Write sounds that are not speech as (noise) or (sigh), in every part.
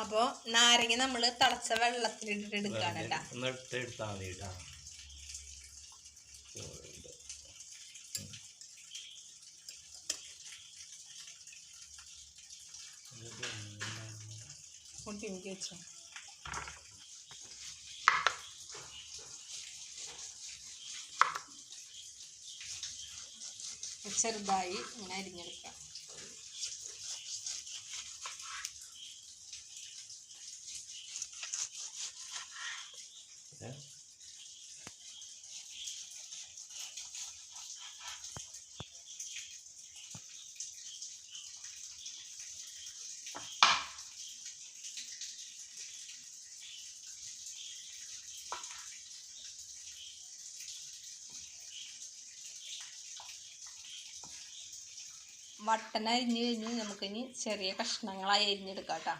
അപ്പോൾ നാരങ്ങ നമ്മൾ തളച്ച വെള്ളത്തിൽ എടുക്കുകയാണ് കേട്ടോ. വെച്ചോ ചെറുതായി ഇങ്ങനെ അരിഞ്ഞെടുക്കാം. വട്ടന അരിഞ്ഞ് കഴിഞ്ഞ് നമുക്കിനി ചെറിയ കഷ്ണങ്ങളായി അരിഞ്ഞെടുക്കാം കേട്ടോ.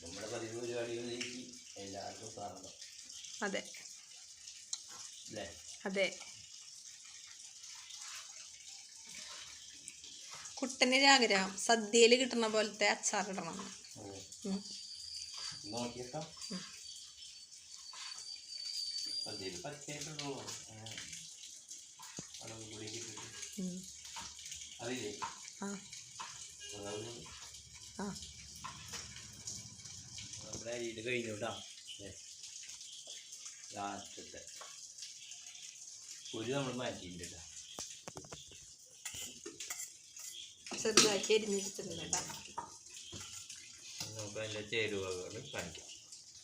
നമ്മുടെ പതിവ് പരിപാടികളിലേക്ക് എല്ലാവർക്കും സ്വാഗതം. അതെ. അല്ലേ അതെ. കുട്ടനെ ആഗ്രഹം. സദ്യയിൽ കിട്ടുന്ന പോലത്തെ അച്ചാറിടണം. കഴിഞ്ഞു കേട്ടോ. ലാസ്റ്റത്തെ ഒരു നമ്മൾ മാറ്റിയിട്ടുണ്ട് കേട്ടോ ചെറുതാക്കി അരിഞ്ഞെടുത്തിട്ടുണ്ട് കേട്ടോ നമുക്ക് അതിന്റെ ചേരുവകൾ കാണിക്കാം.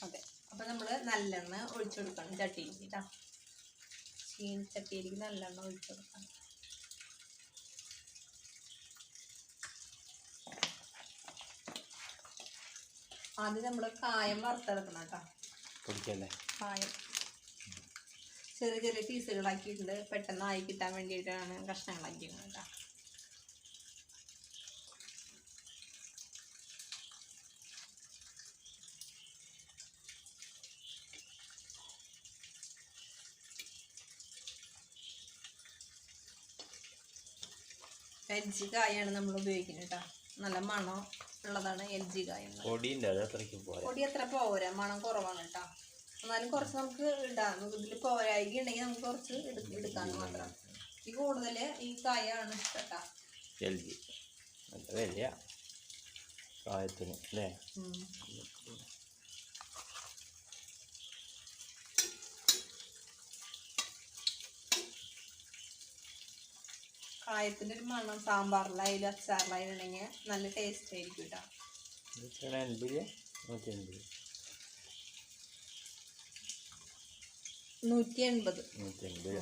അതെ. അപ്പം നമ്മൾ നല്ലെണ്ണ ഒഴിച്ചു കൊടുക്കണം ചട്ടിയിലേക്ക് കേട്ടോ ചീനി ചട്ടിയിലേക്ക് നല്ലെണ്ണ ഒഴിച്ചു കൊടുക്കണം ആദ്യം നമ്മൾ കായം വറുത്തെടുക്കണം കേട്ടോ കായം. ചെറിയ ചെറിയ പീസുകളാക്കിയിട്ടുണ്ട് പെട്ടെന്ന് ആയി കിട്ടാൻ വേണ്ടിയിട്ടാണ് കഷ്ണങ്ങളാക്കിയിരുന്നത് കേട്ടോ. എൽ ജി കായാണ് നമ്മൾ ഉപയോഗിക്കുന്നത് കേട്ടോ. നല്ല മണം ഉള്ളതാണ് എൽ ജി കായ പൊടി അത്ര പോരാ മണം കുറവാണ് കേട്ടോ. എന്നാലും കുറച്ച് നമുക്ക് ഇടാം. ഇതിൽ പോരായി ഉണ്ടെങ്കിൽ നമുക്ക് കുറച്ച് എടു- എടുക്കാന്ന് മാത്രം. ഈ കൂടുതൽ ഈ കായാണ് ഇഷ്ടം കേട്ടോ എൽ ജി നല്ല വിലയാ അല്ലേ. കായത്തിന്റെ ഒരു മണം സാമ്പാറിലായാലും അച്ചാറിലായാലും ഉണ്ടെങ്കിൽ നല്ല ടേസ്റ്റ് ആയിരിക്കും കേട്ടോ എത്ര എൺപത് നൂറ്റി എൺപത് നൂറ്റി എൺപത്.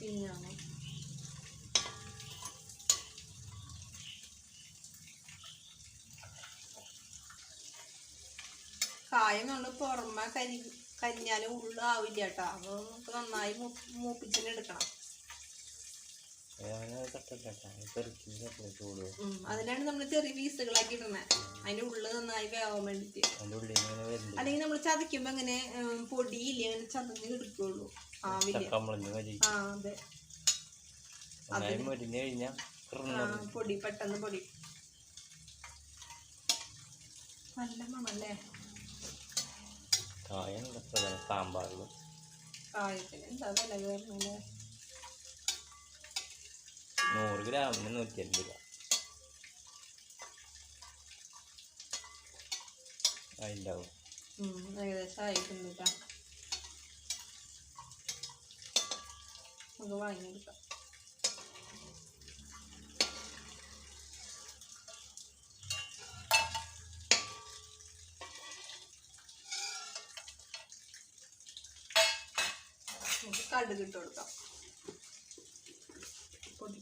പിന്നാണ്. കായം നമ്മൾ പുറമെ കരി കരിഞ്ഞാലും ഉള്ളാവില്ല കേട്ടോ. അപ്പോൾ നമുക്ക് നന്നായി മൂപ്പിച്ചിട്ട് അതിനാണ് നമ്മൾ ചെറിയ പീസുകളാക്കി ഇടുന്നത് അതിന്റെ ഉള്ളിൽ നന്നായി വേവാൻ വേണ്ടിട്ട്. അല്ലെങ്കിൽ നമ്മൾ ചതയ്ക്കുമ്പോ ഇങ്ങനെ ഉം, പൊടിയില്ല അങ്ങനെ ചതഞ്ഞ് കിടക്കുള്ളൂ. ആ അതെ. പൊടി പെട്ടെന്ന് പൊടി. നല്ല മണല്ലേ? കായ സാമ്പാറിൽ കായത്തിന് എന്താ വില കയറുന്നല്ലേ നൂറ് ഗ്രാമിന് നൂറ്റി അൻപത് രൂപ അതിണ്ടാവും ഉം, ഏകദേശം ആയിട്ടുണ്ട് കേട്ടോ നമുക്ക് വാങ്ങിയെടുക്കാം. നമുക്ക് കടുകിട്ട് കൊടുക്കാം പൊടി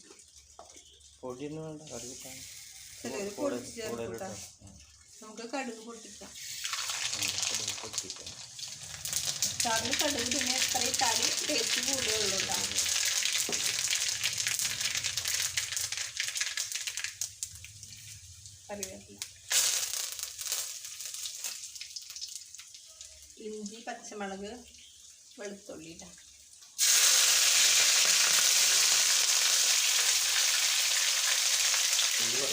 പൊടിയൊന്നും വേണ്ട പൊടിച്ച് നമുക്ക് കടുക് പൊട്ടിക്കാം. അതിന്റെ പൊട്ടിക്കാം. സാറിന് കടുക് പിന്നെ എത്ര ഇട്ടാലും ടേസ്റ്റ് കൂടുതലുള്ളൂ കേട്ടോ കറിവേപ്പില. ഇഞ്ചി പച്ചമുളക് വെളുത്തുള്ളി ഇടാം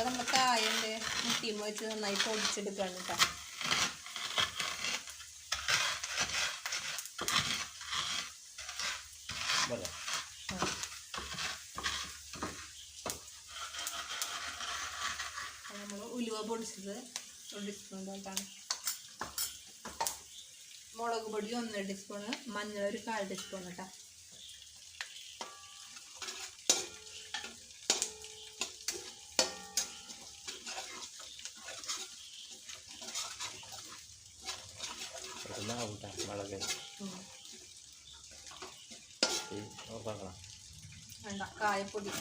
അപ്പോൾ നമ്മൾ കായന്റെ മുട്ടിയും വെച്ച് നന്നായി പൊടിച്ചെടുക്കുകയാണ് കേട്ടോ നമ്മൾ ഉലുവ പൊടിച്ചത് ഒരു ടീസ്പൂൺ തൊട്ടാണ് മുളക് പൊടി ഒന്നര ടീസ്പൂണ് മഞ്ഞൾ ഒരു കാൽ ടീസ്പൂൺ കേട്ടോ ഒരു നാവിട്ട മുളക് നോക്കണം വേണ്ട കായപ്പൊടി.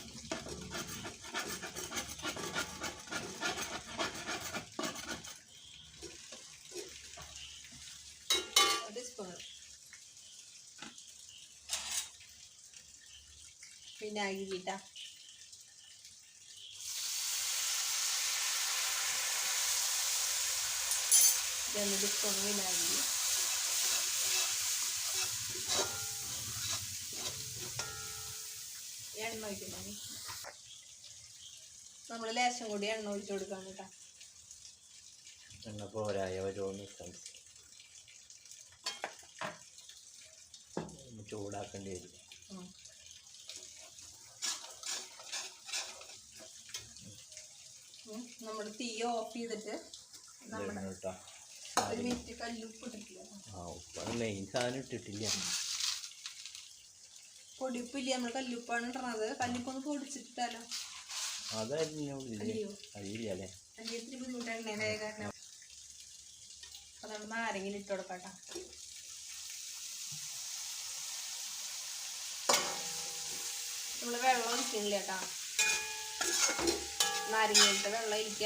ഒരു ടീസ്പൂൺ വിനാഗിരി ഇട്ടാ രണ്ട് ടീസ്പൂൺ വിനാഗിരി. എണ്ണ ഒഴിക്കുന്നത് നമ്മൾ ലേശം കൂടി എണ്ണ ഒഴിച്ചു കൊടുക്കാൻ കേട്ടോ. എണ്ണ പോരായ ഓരോന്ന് ഇട്ടാൽ ഒന്ന് ചൂടാക്കേണ്ടി വരും. നമ്മൾ തീ ഓഫ് ചെയ്തിട്ട് നമ്മുടെ ഒരു മിനിറ്റ് കല്ലുപ്പ് ഇട്ടിട്ടില്ല. ആ ഉപ്പാണ് മെയിൻ സാധനം ഇട്ടിട്ടില്ല. പൊടിപ്പില്ല? നമ്മൾ കല്ലുപ്പാണ് ഇടണത്. കല്ലുപ്പൊന്ന് പൊടിച്ചിട്ടാലോ ഇത്തിരി ബുദ്ധിമുട്ടാണ് കാരണം അപ്പൊ നമ്മൾ നാരങ്ങയിൽ ഇട്ട് കൊടുക്കാട്ടോ. നമ്മൾ വെള്ളം ഒഴിക്കുന്നില്ല കേട്ടോ. നാരങ്ങയിട്ട് വെള്ളം എനിക്ക്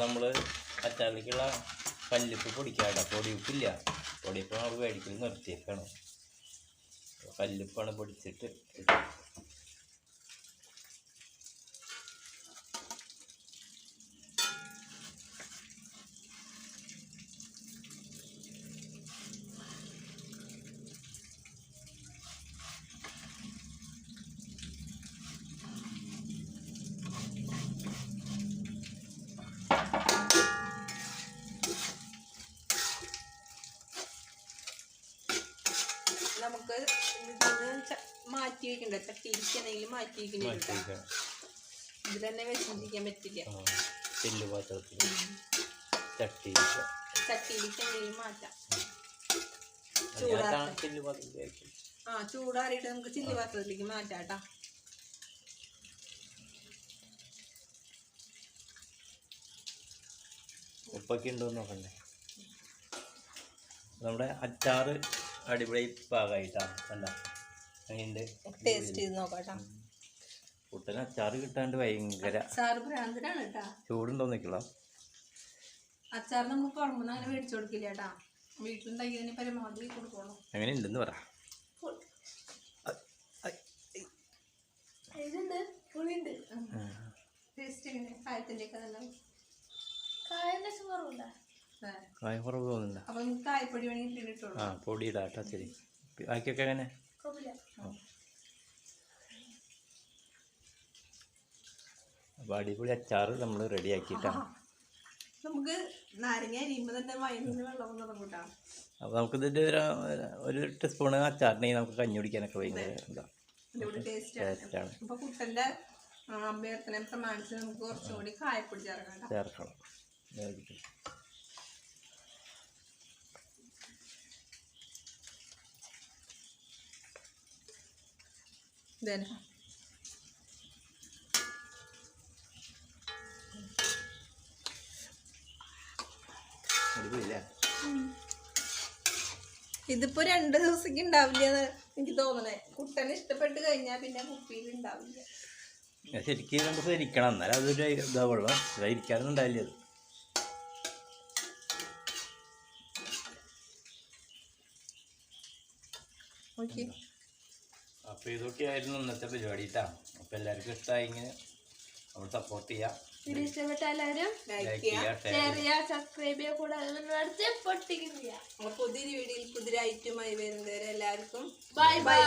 നമ്മൾ അച്ചാറിലേക്കുള്ള കല്ലുപ്പ് പൊടിക്കാട്ടോ. പൊടിയുപ്പില്ല പൊടിയുപ്പ് നമ്മൾ മേടിക്കൽ നിർത്തിയേക്കാണ്. കല്ലുപ്പാണ് പൊടിച്ചിട്ട് ഇടും. നമുക്ക് ഇതിന്ന് ച- മാറ്റി വെക്കണ്ട ചട്ടിയിരിക്കണമെങ്കിൽ മാറ്റി വെക്കണേ മാറ്റി വയ്ക്കാം. ഇതിൽ തന്നെ വെച്ചിരിക്കാൻ പറ്റില്ല. ആ ചില്ല് പാത്രത്തിൽ മാറ്റാം. ചൂടാറിയിട്ട് നമുക്ക് ചില്ലി പാത്രത്തിലേക്ക് മാറ്റാട്ടാ ഉപ്പൊക്കെ ഉണ്ടോ നോക്കണ്ടേ? നമ്മുടെ അച്ചാറ് അടിപൊളി പാകമായിട്ടാണ് അല്ല അങ്ങനെയുണ്ട്. ടേസ്റ്റ് ചെയ്ത് നോക്കാം കേട്ടാ കുട്ടന് അച്ചാറ് കിട്ടാണ്ട് ഭയങ്കര ചൂടുണ്ടോന്നിക്കള ഭ്രാന്തനാണ് കേട്ടാ. ചൂടുണ്ടോ നിൽക്കണം അച്ചാർ നമ്മൾ കുഴമ്പ് അങ്ങനെ മേടിച്ചു കൊടുക്കില്ല കേട്ടാ. വീട്ടിലുണ്ടാക്കിയതിന് പരമാവധി കൊടുക്കണം അങ്ങനെ ഉണ്ടെന്ന് പറ ഇതുണ്ട് പുളിയുണ്ട്. കായത്തിന്റെ ഒക്കെ തന്നെ കായന്റെ ചോറുണ്ടോ ഏ. കായ കുറവ് തോന്നുന്നുണ്ടോ? അപ്പൊ നമുക്ക് കായപ്പൊടി വേണമെങ്കിൽ ഇട്ടിട്ടുള്ളൂ ആ പൊടി ഇടാട്ടോ ശരി. ബാക്കിയൊക്കെ എങ്ങനെ? അപ്പോൾ അടിപൊളി അച്ചാർ നമ്മൾ റെഡി ആക്കിയിട്ടാണ് (laughs) നമുക്ക് നാരങ്ങ അരിയുമ്പോൾ തന്നെ വയറിന് വെള്ളം തുടങ്ങൂട്ടാ അപ്പോൾ നമുക്കിതിന്റെ ഒരു ഒരു ടീസ്പൂണ് അച്ചാറിനെങ്കിൽ നമുക്ക് കഞ്ഞി കുടിക്കാനൊക്കെ ഭയങ്കര ആണ്. ടേസ്റ്റാണ് അപ്പൊ കുട്ടന്റെ ആ, അഭ്യർത്ഥന പ്രമാണിച്ച് നമുക്ക് കുറച്ചും കൂടി കായപ്പൊടി ചേർക്കണം. ചേർക്കണം ഇതന്നെ അടിപൊളിയല്ലേ? ഇതിപ്പോ രണ്ട് ദിവസത്തേക്ക് ഉണ്ടാവില്ല എനിക്ക് തോന്നണേ. കുട്ടനെ ഇഷ്ടപ്പെട്ട് കഴിഞ്ഞാ പിന്നെ കുപ്പിയിൽ ഉണ്ടാവില്ല. ഞാൻ ശരിക്കും രണ്ട് ദിവസം ഇരിക്കണം. എന്നാലും അതൊരു ഇതാവുള്ളൂ. ഇത് ഇരിക്കാനൊന്നും ഉണ്ടാവില്ല അത് ഓക്കെ അപ്പോൾ ഇതൊക്കെയായിരുന്നു ഇന്നത്തെ പരിപാടി കേട്ടോ അപ്പോൾ എല്ലാവർക്കും ഇഷ്ടമായി ഇങ്ങനെ നമ്മൾ സപ്പോർട്ട് ചെയ്യാം. വീഡിയോ ഇഷ്ടപ്പെട്ട എല്ലാവരും ലൈക്ക് ചെയ്യുക ഷെയർ ചെയ്യുക സബ്സ്ക്രൈബ് ചെയ്യുക കൂടാതെ അടുത്ത് പൊട്ടിക്കും ചെയ്യാം. അപ്പൊ പുതിയൊരു വീഡിയോയിൽ പുതിയൊരു ഐറ്റമായി വരുന്നവരെ എല്ലാവർക്കും ബൈ ബൈ